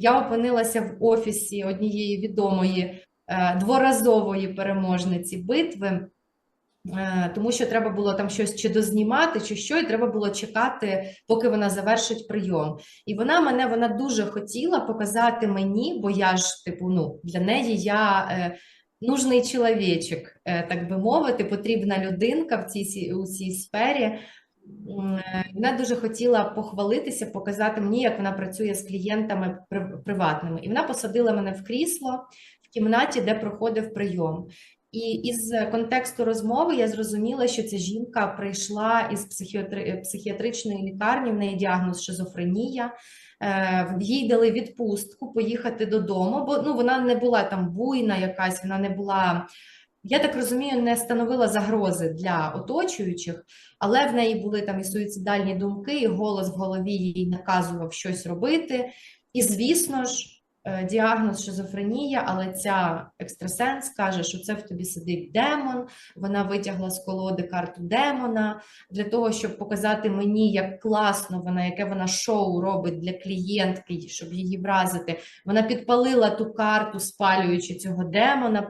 я опинилася в офісі однієї відомої е, дворазової переможниці битви. Е, Тому що треба було там щось чи дознімати, чи що, і треба було чекати, поки вона завершить прийом. І вона мене вона дуже хотіла показати мені, бо я ж, типу, ну, для неї я е, нужний чоловічок, так би мовити, потрібна людинка в цій у цій сфері. Вона дуже хотіла похвалитися, показати мені, як вона працює з клієнтами при- приватними. І вона посадила мене в крісло в кімнаті, де проходив прийом. І із контексту розмови я зрозуміла, що ця жінка прийшла із психіатри... психіатричної лікарні, в неї діагноз шизофренія. Е, Їй дали відпустку поїхати додому, бо ну, вона не була там буйна якась, вона не була, я так розумію, не становила загрози для оточуючих, але в неї були там і суїцидальні думки, і голос в голові їй наказував щось робити. І, звісно ж, е, діагноз шизофренія, але ця екстрасенс каже, що це в тобі сидить демон. Вона витягла з колоди карту демона для того, щоб показати мені, як класно вона, яке вона шоу робить для клієнтки, щоб її вразити. Вона підпалила ту карту, спалюючи цього демона.